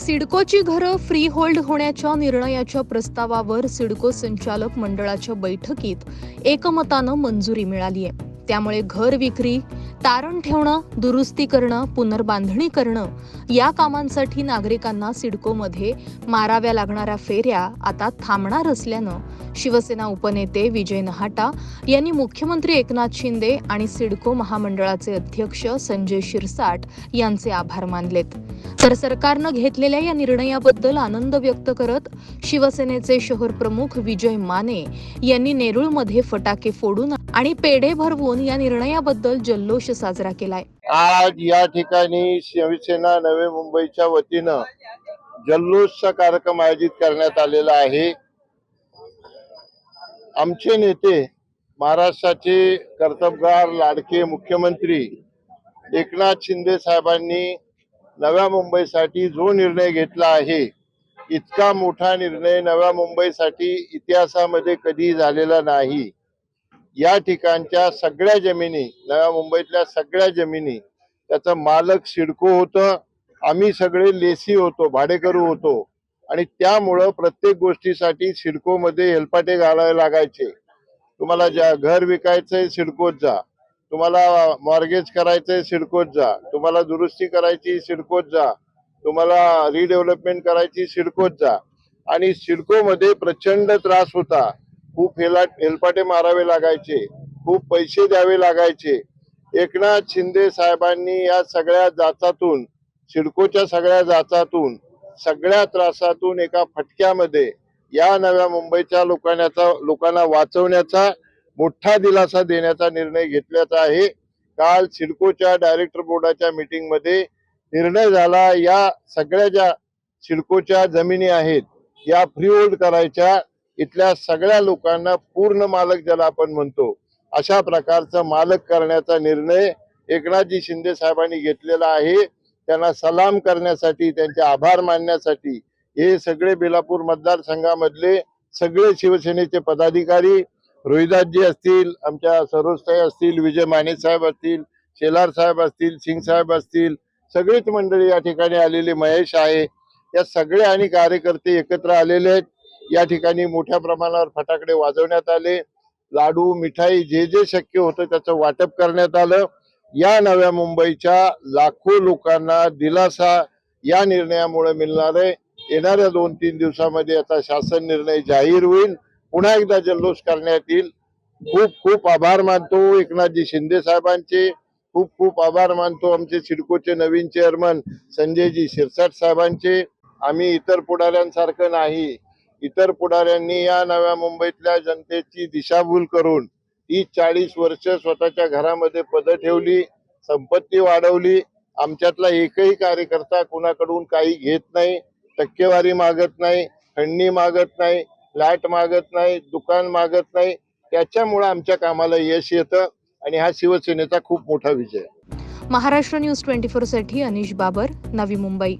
सिडकोची घरं free hold होण्याच्या निर्णयाच्या प्रस्तावावर सिडको संचालक मंडळाच्या बैठकीत एकमतानं मंजुरी मिळाली आहे त्यामुळे घर विक्री तारण ठेवणं दुरुस्ती करणं पुनर्बांधणी करणं या कामांसाठी नागरिकांना सिडकोमध्ये माराव्या लागणाऱ्या फेऱ्या आता थांबणार असल्यानं शिवसेना उपनेते विजय नहाटा यांनी मुख्यमंत्री एकनाथ शिंदे आणि सिडको महामंडळाचे अध्यक्ष संजय शिरसाट यांचे आभार मानलेत. तर सरकारनं घेतलेल्या या निर्णयाबद्दल आनंद व्यक्त करत शिवसेनेचे शहर प्रमुख विजय माने यांनी नेरूळमध्ये फटाके फोडून आणि पेढे भरवून या निर्णयाबद्दल जल्लोष साजरा केलाय. आज या ठिकाणी शिवसेना नवे मुंबईच्या वतीनं जल्लोषचा कार्यक्रम आयोजित करण्यात आलेला आहे. आमचे नेते महाराष्ट्राचे कर्तबगार लाडके मुख्यमंत्री एकनाथ शिंदे साहेबांनी नव्या मुंबईसाठी जो निर्णय घेतला आहे इतका मोठा निर्णय नव्या मुंबईसाठी इतिहासामध्ये कधी झालेला नाही. या ठिकाणच्या सगळ्या जमिनी नव्या मुंबईतल्या सगळ्या जमिनी त्याचं मालक सिडको होतं आम्ही सगळे लेसी होतो भाडेकरू होतो. आणि त्यामुळं प्रत्येक गोष्टीसाठी सिडकोमध्ये हेलपाटे घालावे लागायचे. तुम्हाला ज्या घर विकायचंय सिडकोत जा. तुम्हाला मॉर्गेज करायचंय सिडकोत जा. तुम्हाला दुरुस्ती करायची सिडकोत जा. तुम्हाला रिडेव्हलपमेंट करायची सिडकोत जा. आणि सिडकोमध्ये प्रचंड त्रास होता. खूप हेला हेलपाटे मारावे लागायचे. खूप पैसे द्यावे लागायचे. एकनाथ शिंदे साहेबांनी या सगळ्या जाचातून सिडकोच्या सगळ्या जाचातून सगळ्या त्रासातून एका फटक्यामध्ये या नव्या मुंबईच्या लोकांचा लोकांना वाचवण्याचा मोठा दिलासा देण्याचा निर्णय घेतल्याचा आहे. काल सिडकोच्या डायरेक्टर बोर्डाच्या मीटिंगमध्ये निर्णय झाला. या सगळ्या ज्या सिडकोच्या जमिनी आहेत या फ्री होल्ड करायच्या इथल्या सगळ्या लोकांना पूर्ण मालक ज्याला आपण म्हणतो अशा प्रकारचा मालक करण्याचा निर्णय एकनाथजी शिंदे साहेबांनी घेतलेला आहे. त्यांना सलाम करण्यासाठी त्यांचे आभार मानण्यासाठी हे सगळे बेलापूर मतदारसंघामधले सगळे शिवसेनेचे पदाधिकारी रोहिदासजी असतील आमच्या सरोजताई असतील विजय माने साहेब असतील शेलार साहेब असतील सिंग साहेब असतील सगळीच मंडळी या ठिकाणी आलेले महेश आहे. या सगळे आणि कार्यकर्ते एकत्र आलेले आहेत. या ठिकाणी मोठ्या प्रमाणावर फटाकडे वाजवण्यात आले. लाडू मिठाई जे जे शक्य होतं त्याचं वाटप करण्यात आलं. या नव्या मुंबईच्या लाखो लोकांना दिलासा या निर्णयामुळे मिळणार आहे. येणाऱ्या दोन तीन दिवसामध्ये आता शासन निर्णय जाहीर होईल. पुन्हा एकदा जल्लोष करण्यात येईल. खूप खूप आभार मानतो एकनाथजी शिंदे साहेबांचे. खूप खूप आभार मानतो आमचे सिडकोचे नवीन चेअरमन संजयजी शिरसाट साहेबांचे. आम्ही इतर पुढाऱ्यांसारखं नाही. इतर पुढाऱ्यांनी या नव्या मुंबईतल्या जनतेची दिशाभूल करून ही चाळीस वर्ष स्वतःच्या घरामध्ये पद ठेवली संपत्ती वाढवली. आमच्यातला एकही कार्यकर्ता कुणाकडून काही घेत नाही टक्केवारी मागत नाही खंडणी मागत नाही फ्लॅट मागत नाही दुकान मागत नाही. त्याच्यामुळे आमच्या कामाला यश येतं आणि हा शिवसेनेचा खूप मोठा विजय महाराष्ट्र न्यूज ट्वेंटी फोरसाठी अनिश बाबर नवी मुंबई.